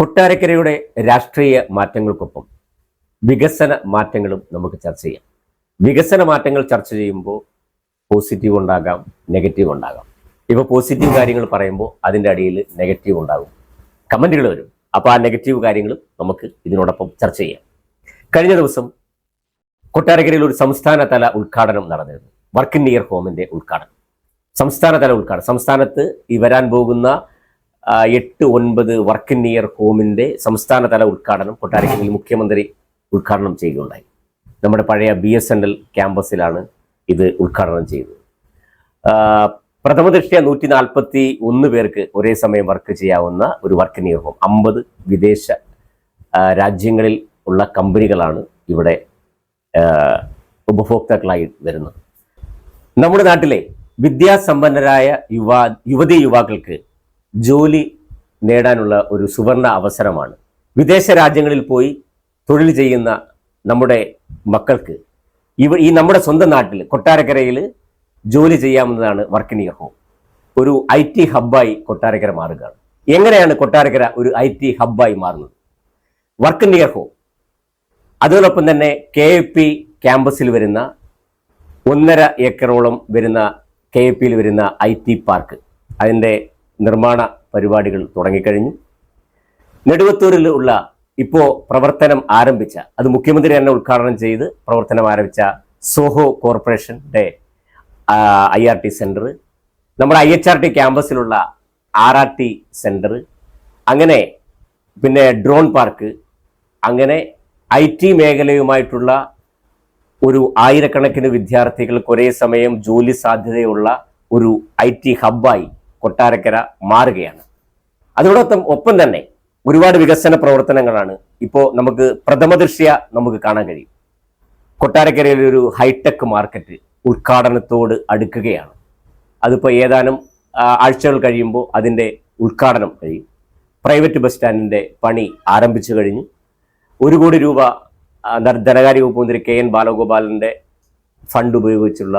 കൊട്ടാരക്കരയുടെ രാഷ്ട്രീയ മാറ്റങ്ങൾക്കൊപ്പം വികസന മാറ്റങ്ങളും നമുക്ക് ചർച്ച ചെയ്യാം. വികസന മാറ്റങ്ങൾ ചർച്ച ചെയ്യുമ്പോൾ പോസിറ്റീവ് ഉണ്ടാകാം നെഗറ്റീവ് ഉണ്ടാകാം. ഇപ്പോൾ പോസിറ്റീവ് കാര്യങ്ങൾ പറയുമ്പോൾ അതിന്റെ അടിയിൽ നെഗറ്റീവ് ഉണ്ടാകും. കമന്റുകൾ വരും. അപ്പോൾ ആ നെഗറ്റീവ് കാര്യങ്ങളും നമുക്ക് ഇതിനോടൊപ്പം ചർച്ച ചെയ്യാം. കഴിഞ്ഞ ദിവസം കൊട്ടാരക്കരയിൽ ഒരു സംസ്ഥാനതല ഉദ്ഘാടനം നടന്നിരുന്നു. വർക്ക് ഇയർ ഹോമിന്റെ ഉദ്ഘാടനം. സംസ്ഥാനതല ഉദ്ഘാടനം. സംസ്ഥാനത്ത് ഈ വരാൻ പോകുന്ന എട്ട് ഒൻപത് വർക്ക് നിയർ ഹോമിന്റെ സംസ്ഥാനതല ഉദ്ഘാടനം കൊട്ടാരക്കരയിൽ മുഖ്യമന്ത്രി ഉദ്ഘാടനം ചെയ്യുകയുണ്ടായി. നമ്മുടെ പഴയ ബി എസ് എൻ എൽ ക്യാമ്പസിലാണ് ഇത് ഉദ്ഘാടനം ചെയ്തത്. ആ, പ്രഥമ ദൃഷ്ടിയ നൂറ്റി നാൽപ്പത്തി ഒന്ന് പേർക്ക് ഒരേ സമയം വർക്ക് ചെയ്യാവുന്ന ഒരു വർക്ക് നിയർ ഹോം അമ്പത് വിദേശ രാജ്യങ്ങളിൽ ഉള്ള കമ്പനികളാണ് ഇവിടെ ഉപഭോക്താക്കളായി വരുന്നത്. നമ്മുടെ നാട്ടിലെ വിദ്യാസമ്പന്നരായ യുവ യുവതി യുവാക്കൾക്ക് ജോലി നേടാനുള്ള ഒരു സുവർണ അവസരമാണ്. വിദേശ രാജ്യങ്ങളിൽ പോയി തൊഴിൽ ചെയ്യുന്ന നമ്മുടെ മക്കൾക്ക് ഇവ ഈ നമ്മുടെ സ്വന്തം നാട്ടിൽ കൊട്ടാരക്കരയിൽ ജോലി ചെയ്യാമെന്നതാണ് വർക്ക് ഇയർ ഹോം ഒരു ഐ ടി ഹബ്ബായി കൊട്ടാരക്കര മാറുകയാണ്. എങ്ങനെയാണ് കൊട്ടാരക്കര ഒരു ഐ ടി ഹബ്ബായി മാറുന്നത്? വർക്ക് ഇയർ ഹോം അതോടൊപ്പം തന്നെ കെ എ പി ക്യാമ്പസിൽ വരുന്ന ഒന്നര ഏക്കറോളം വരുന്ന കെ എ പിയിൽ വരുന്ന ഐ ടി പാർക്ക് അതിന്റെ നിർമ്മാണ പരിപാടികൾ തുടങ്ങിക്കഴിഞ്ഞു. നെടുവത്തൂരിൽ ഉള്ള ഇപ്പോൾ പ്രവർത്തനം ആരംഭിച്ച അത് മുഖ്യമന്ത്രി തന്നെ ഉദ്ഘാടനം ചെയ്ത് പ്രവർത്തനം ആരംഭിച്ച സോഹോ കോർപ്പറേഷന്റെ ഐ ആർ ടി സെന്റർ നമ്മുടെ ഐ എച്ച് ആർ ടി ക്യാമ്പസിലുള്ള ആർ ആർ ടി സെന്റർ അങ്ങനെ പിന്നെ ഡ്രോൺ പാർക്ക് അങ്ങനെ ഐ ടി മേഖലയുമായിട്ടുള്ള ഒരു ആയിരക്കണക്കിന് വിദ്യാർത്ഥികൾക്ക് ഒരേ സമയം ജോലി സാധ്യതയുള്ള ഒരു ഐ ടി ഹബ്ബായി കൊട്ടാരക്കര മാറുകയാണ്. അതോടൊപ്പം ഒപ്പം തന്നെ ഒരുപാട് വികസന പ്രവർത്തനങ്ങളാണ് ഇപ്പോൾ നമുക്ക് പ്രഥമ പ്രഥമദൃഷ്ട്യ നമുക്ക് കാണാൻ കഴിയും. കൊട്ടാരക്കരയിൽ ഒരു ഹൈടെക് മാർക്കറ്റ് ഉദ്ഘാടനത്തോട് അടുക്കുകയാണ്. അതിപ്പോൾ ഏതാനും ആഴ്ചകൾ കഴിയുമ്പോൾ അതിന്റെ ഉദ്ഘാടനം കഴിയും. പ്രൈവറ്റ് ബസ് സ്റ്റാൻഡിന്റെ പണി ആരംഭിച്ചു കഴിഞ്ഞു. ഒരു കോടി രൂപ ധനകാര്യ വകുപ്പ് മന്ത്രി കെ എൻ ബാലഗോപാലിന്റെ ഫണ്ട് ഉപയോഗിച്ചുള്ള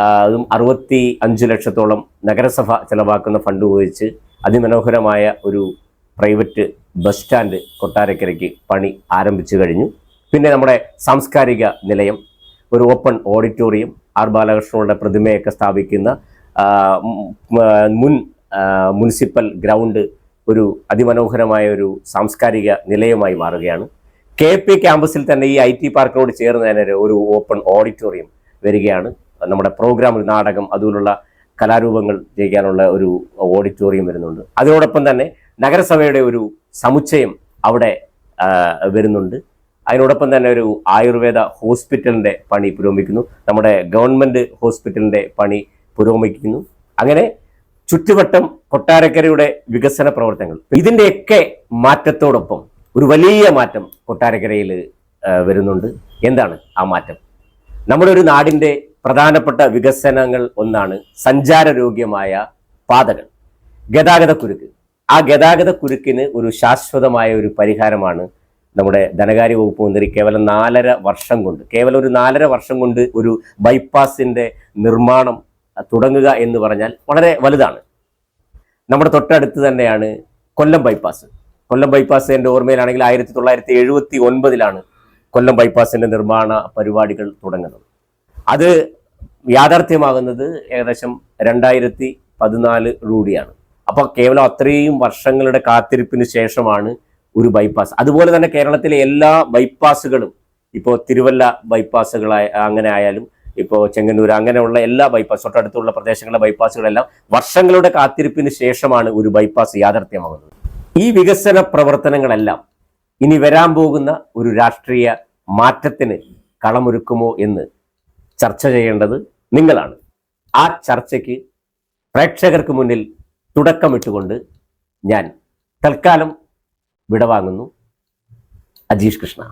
അതും അറുപത്തി അഞ്ച് ലക്ഷത്തോളം നഗരസഭ ചെലവാക്കുന്ന ഫണ്ട് ഉപയോഗിച്ച് അതിമനോഹരമായ ഒരു പ്രൈവറ്റ് ബസ് സ്റ്റാൻഡ് കൊട്ടാരക്കരയ്ക്ക് പണി ആരംഭിച്ചു കഴിഞ്ഞു. പിന്നെ നമ്മുടെ സാംസ്കാരിക നിലയം ഒരു ഓപ്പൺ ഓഡിറ്റോറിയം ആർ ബാലകൃഷ്ണനുടെ പ്രതിമയൊക്കെ സ്ഥാപിക്കുന്ന മുൻ മുനിസിപ്പൽ ഗ്രൗണ്ട് ഒരു അതിമനോഹരമായ ഒരു സാംസ്കാരിക നിലയമായി മാറുകയാണ്. കെ പി ക്യാമ്പസിൽ തന്നെ ഈ ഐ ടി പാർക്കിനോട് ചേർന്ന് തന്നെ ഒരു ഓപ്പൺ ഓഡിറ്റോറിയം വരികയാണ്. നമ്മുടെ പ്രോഗ്രാം നാടകം അതുപോലുള്ള കലാരൂപങ്ങൾ ചെയ്യാനുള്ള ഒരു ഓഡിറ്റോറിയം വരുന്നുണ്ട്. അതിനോടൊപ്പം തന്നെ നഗരസഭയുടെ ഒരു സമുച്ചയം അവിടെ വരുന്നുണ്ട്. അതിനോടൊപ്പം തന്നെ ഒരു ആയുർവേദ ഹോസ്പിറ്റലിന്റെ പണി പുരോഗമിക്കുന്നു. നമ്മുടെ ഗവൺമെന്റ് ഹോസ്പിറ്റലിന്റെ പണി പുരോഗമിക്കുന്നു. അങ്ങനെ ചുറ്റുവട്ടം കൊട്ടാരക്കരയുടെ വികസന പ്രവർത്തനങ്ങൾ. ഇതിന്റെയൊക്കെ മാറ്റത്തോടൊപ്പം ഒരു വലിയ മാറ്റം കൊട്ടാരക്കരയിൽ വരുന്നുണ്ട്. എന്താണ് ആ മാറ്റം? നമ്മുടെ ഒരു നാടിന്റെ പ്രധാനപ്പെട്ട വികസനങ്ങൾ ഒന്നാണ് സഞ്ചാരയോഗ്യമായ പാതകൾ. ഗതാഗത കുരുക്ക്. ആ ഗതാഗത കുരുക്കിന് ഒരു ശാശ്വതമായ ഒരു പരിഹാരമാണ് നമ്മുടെ ധനകാര്യ വകുപ്പ് മന്ത്രി കേവലം നാലര വർഷം കൊണ്ട് കേവലം ഒരു നാലര വർഷം കൊണ്ട് ഒരു ബൈപ്പാസിന്റെ നിർമ്മാണം തുടങ്ങുക എന്ന് പറഞ്ഞാൽ വളരെ വലുതാണ്. നമ്മുടെ തൊട്ടടുത്ത് തന്നെയാണ് കൊല്ലം ബൈപ്പാസ്. കൊല്ലം ബൈപ്പാസ് എന്റെ ഓർമ്മയിലാണെങ്കിൽ ആയിരത്തി തൊള്ളായിരത്തി എഴുപത്തി ഒൻപതിലാണ് കൊല്ലം ബൈപ്പാസിന്റെ നിർമ്മാണ പരിപാടികൾ തുടങ്ങുന്നത്. അത് യാഥാർത്ഥ്യമാകുന്നത് ഏകദേശം രണ്ടായിരത്തി പതിനാല് റൂടിയാണ് അപ്പോൾ കേവലം അത്രയും വർഷങ്ങളുടെ കാത്തിരിപ്പിന് ശേഷമാണ് ഒരു ബൈപ്പാസ് അതുപോലെ തന്നെ കേരളത്തിലെ എല്ലാ ബൈപ്പാസുകളും ഇപ്പോൾ തിരുവല്ല ബൈപ്പാസുകളായ അങ്ങനെ ആയാലും ഇപ്പോൾ ചെങ്ങന്നൂർ അങ്ങനെയുള്ള എല്ലാ ബൈപ്പാസ് തൊട്ടടുത്തുള്ള പ്രദേശങ്ങളിലെ ബൈപ്പാസുകളെല്ലാം വർഷങ്ങളുടെ കാത്തിരിപ്പിന് ശേഷമാണ് ഒരു ബൈപ്പാസ് യാഥാർത്ഥ്യമാകുന്നത്. ഈ വികസന പ്രവർത്തനങ്ങളെല്ലാം ഇനി വരാൻ പോകുന്ന ഒരു രാഷ്ട്രീയ മാറ്റത്തിന് കളമൊരുക്കുമോ എന്ന് ചർച്ച ചെയ്യേണ്ടത് നിങ്ങളാണ്. ആ ചർച്ചയ്ക്ക് പ്രേക്ഷകർക്ക് മുന്നിൽ തുടക്കമിട്ടുകൊണ്ട് ഞാൻ തൽക്കാലം വിടവാങ്ങുന്നു. അജീഷ് കൃഷ്ണ.